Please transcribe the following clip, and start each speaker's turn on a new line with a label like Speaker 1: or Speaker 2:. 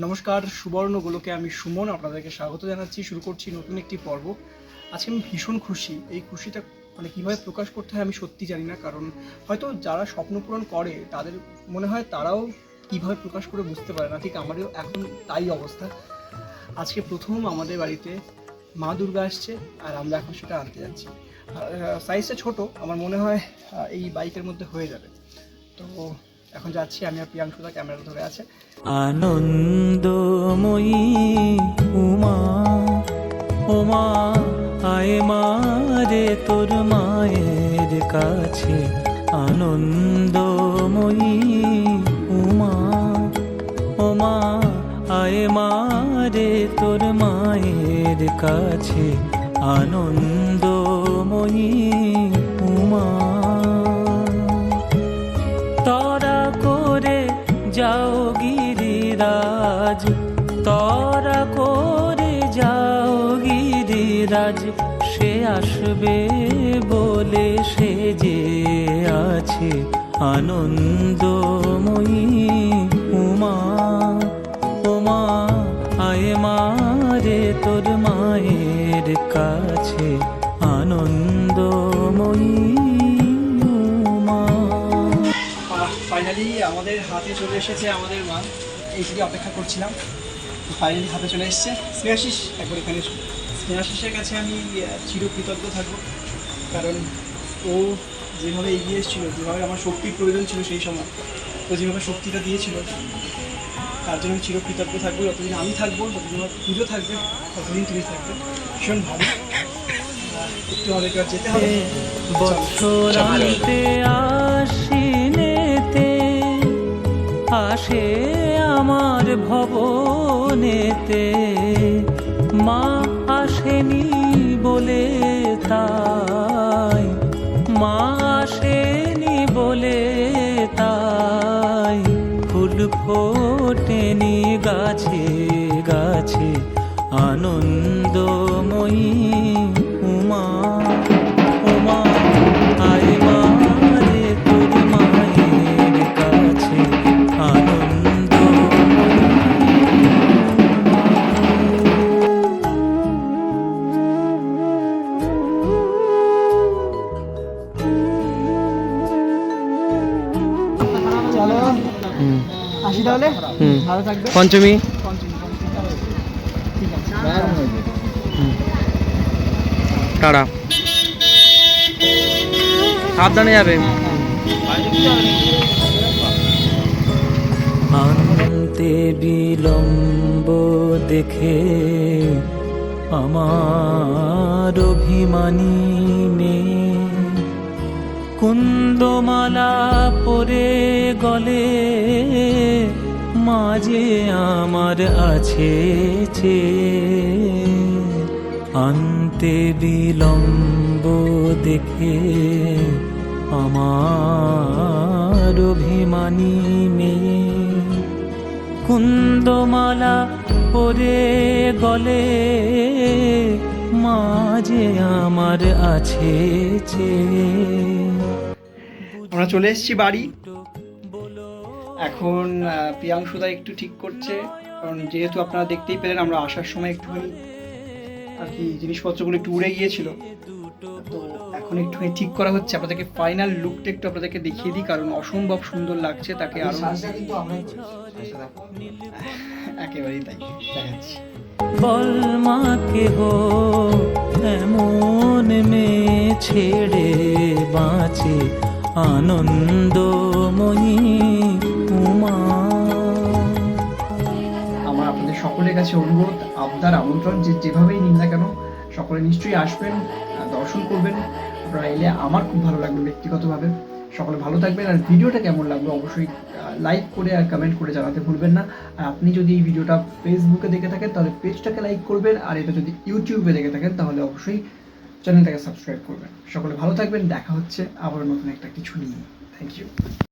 Speaker 1: নমস্কার সুবর্ণ গোলকে আমি সুমন আপনাদেরকে স্বাগত জানাচ্ছি। শুরু করছি নতুন একটি পর্ব। আজকে আমি ভীষণ খুশি। এই খুশিটা মানে কীভাবে প্রকাশ করতে হয় আমি সত্যি জানি না, কারণ হয়তো যারা স্বপ্ন পূরণ করে, তাদের মনে হয় তারাও কীভাবে প্রকাশ করে বুঝতে পারে না। ঠিক আমারও এখন তাই অবস্থা। আজকে প্রথম আমাদের বাড়িতে মা দুর্গা আসছে আর আমরা এখন সেটা আনতে যাচ্ছি। সাইজটা ছোট, আমার মনে হয় এই বাইকের মধ্যে হয়ে যাবে। তো এখন যাচ্ছি, আমি আর প্রিয়াংশুদা ক্যামেরা ধরে আছে।
Speaker 2: আনন্দময়ী উমা ওমা আয় মারে তোর মায়ের কাছে। আনন্দময়ী উমা ওমা আয় মারে তোর মায়ের কাছে। আনন্দময়ী তরা করে যাও গিরিরাজ, সে আসবে বলে সে যে আছে আনন্দময়ী। উমা উমা, আয় মারে তোর মায়ের কাছে আনন্দময়ী।
Speaker 1: ফাইনালি আমাদের হাতে চলে এসেছে আমাদের মা, এই অপেক্ষা করছিলাম। ফাইনালি হাতে চলে এসেছে। স্নেহাশিস একবার এখানে। স্নেহাশিসের কাছে আমি চিরকৃতজ্ঞ থাকব। কারণ ও যেভাবে এগিয়ে এসেছিল যেভাবে আমার শক্তির প্রয়োজন ছিল সেই সময় ও যেভাবে শক্তিটা দিয়েছিল তার জন্য আমি চিরকৃতজ্ঞ থাকব। যতদিন আমি থাকব যতদিন আমার পুজো থাকবে ততদিন তুমি থাকবে। ভীষণ ভালো। একটু আমাদেরকে যেতে হবে।
Speaker 2: আশ্বিনেতে আসে আমার ভবনেতে। মা আসেনি বলে তাই। মা আসেনি বলে তাই। ফুল ফোটেনি গাছে গাছে। আনন্দময়ী
Speaker 1: আসি তাহলে? ভালো থাকবে।
Speaker 2: পঞ্চমী। টাটা। সাবধানে যাবে। আনতে বিলম্ব দেখে আমার অভিমানী মেয়ে কুন্দমালা পরে গলে, মাঝে আমার আছে চে আনতে বিলম্ব দেখে আমার অভিমানী মেয়ে। কুন্দমালা পরে গলে, মাঝে আমার আছে
Speaker 1: আমরা চলে এসেছি বাড়ি। এখন প্রিয়াংশুদা একটু ঠিক করছে কারণ যেহেতু আপনারা দেখতেই পেলেন আমরা আসার সময় একটুখানি আর কি জিনিসপত্রগুলো একটু উড়ে গিয়েছিল। তো এখন একটুখানি ঠিক করা হচ্ছে আপনাদেরকে ফাইনাল লুকটা একটু আপনাদেরকে দেখিয়ে দিই কারণ অসম্ভব সুন্দর লাগছে তাকে আরও। একেবারেই তাই দেখাচ্ছি।
Speaker 2: বল মাকে হো? এমন মেয়ে ছেড়ে বাঁচে আনন্দময়ী উমা।
Speaker 1: আমার আপনাদের সকলের কাছে অনুরোধ, আপনার আমন্ত্রণ, যে যেভাবেই নিন না কেন, সকলে নিশ্চয়ই আসবেন দর্শন করবেন। আপনারা এলে আমার খুব ভালো লাগবে ব্যক্তিগতভাবে। সকলে ভালো থাকবেন। আর ভিডিওটা কেমন লাগল অবশ্যই লাইক করে আর কমেন্ট করে জানাতে ভুলবেন না। আর আপনি যদি এই ভিডিওটা ফেসবুকে দেখে থাকেন, তাহলে পেজটাকে লাইক করবেন। আর এটা যদি ইউটিউবে দেখে থাকেন, তাহলে অবশ্যই চ্যানেলটাকে সাবস্ক্রাইব করবেন। সকলে ভালো থাকবেন, দেখা হচ্ছে আবার নতুন একটা কিছু নিয়ে। Thank you